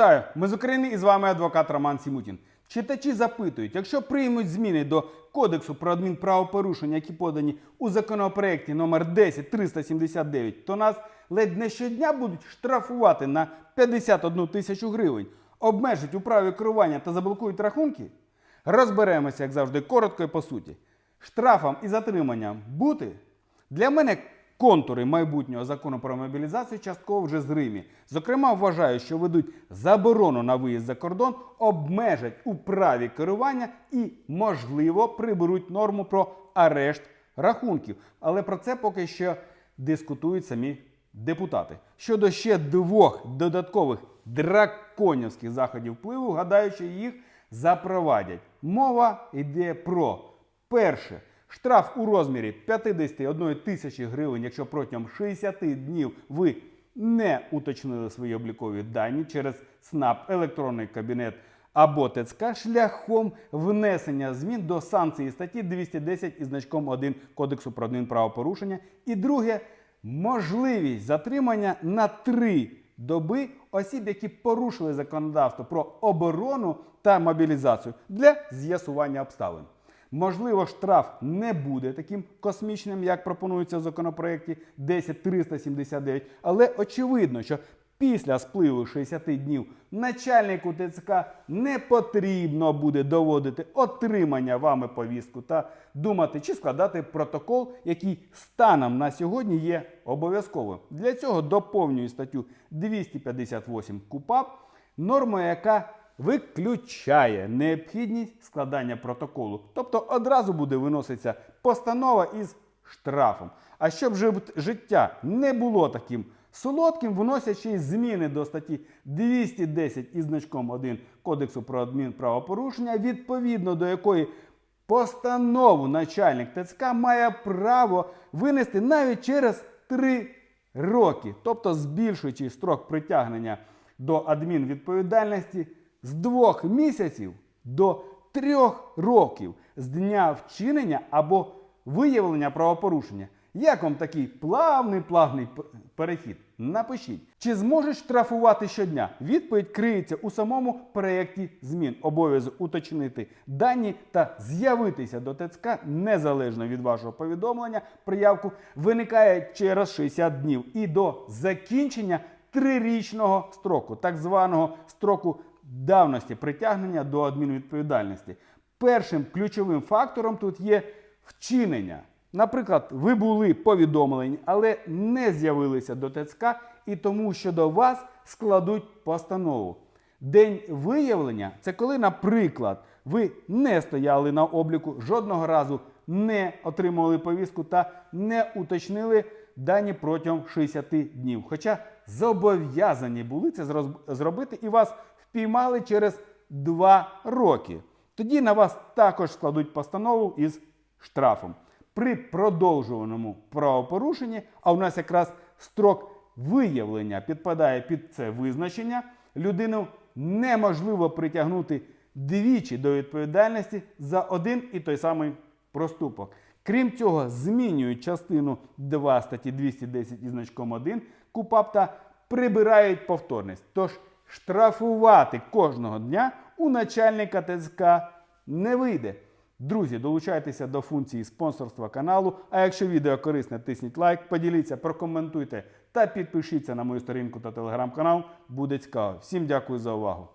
Вітаю, ми з України і з вами адвокат Роман Сімутін. Читачі запитують, якщо приймуть зміни до Кодексу про адмінправопорушення, які подані у законопроекті номер 10379, то нас ледь не щодня будуть штрафувати на 51 тисячу гривень, обмежать у праві керування та заблокують рахунки? Розберемося, як завжди, коротко і по суті. Штрафам і затриманням бути? Для мене контури майбутнього закону про мобілізацію частково вже зримі. Зокрема, вважаю, що ведуть заборону на виїзд за кордон, обмежать у праві керування і, можливо, приберуть норму про арешт рахунків. Але про це поки що дискутують самі депутати. Щодо ще двох додаткових драконівських заходів впливу, гадаю, що їх запровадять. Мова йде про перше. Штраф у розмірі 51 тисячі гривень, якщо протягом 60 днів ви не уточнили свої облікові дані через СНАП, електронний кабінет або ТЦК шляхом внесення змін до санкції статті 210 із значком 1 Кодексу про адмінправопорушення. І друге можливість затримання на три доби осіб, які порушили законодавство про оборону та мобілізацію для з'ясування обставин. Можливо, штраф не буде таким космічним, як пропонується в законопроекті 10379, але очевидно, що після спливу 60 днів начальнику ТЦК не потрібно буде доводити отримання вами повістку та думати, чи складати протокол, який станом на сьогодні є обов'язковим. Для цього доповнюю статтю 258 КУПАП, норма, яка виключає необхідність складання протоколу. Тобто одразу буде виноситися постанова із штрафом. А щоб життя не було таким солодким, й зміни до статті 210 із значком 1 Кодексу про адмінправопорушення, відповідно до якої постанову начальник ТЦК має право винести навіть через 3 роки, тобто збільшуючи строк притягнення до адмінвідповідальності з двох місяців до трьох років з дня вчинення або виявлення правопорушення. Як вам такий плавний плавний перехід? Напишіть, чи зможуть штрафувати щодня? Відповідь криється у самому проєкті змін. Обов'язок уточнити дані та з'явитися до ТЦК незалежно від вашого повідомлення. Приявку виникає через 60 днів і до закінчення трирічного строку, так званого строку давності притягнення до адмінвідповідальності. Першим ключовим фактором тут є вчинення. Наприклад, ви були повідомлені, але не з'явилися до ТЦК і тому щодо вас складуть постанову. День виявлення це коли, наприклад, ви не стояли на обліку, жодного разу не отримували повістку та не уточнили дані протягом 60 днів. Хоча зобов'язані були це зробити і вас впіймали через 2 роки. Тоді на вас також складуть постанову із штрафом. При продовжуваному правопорушенні, а у нас якраз строк виявлення підпадає під це визначення, людину неможливо притягнути двічі до відповідальності за один і той самий проступок. Крім цього, змінюють частину 2 статті 210 із значком 1 КУПАП та прибирають повторність. Тож штрафувати кожного дня у начальника ТЦК не вийде. Друзі, долучайтеся до функції спонсорства каналу. А якщо відео корисне, тисніть лайк, поділіться, прокоментуйте та підпишіться на мою сторінку та телеграм-канал. Буде цікаво. Всім дякую за увагу.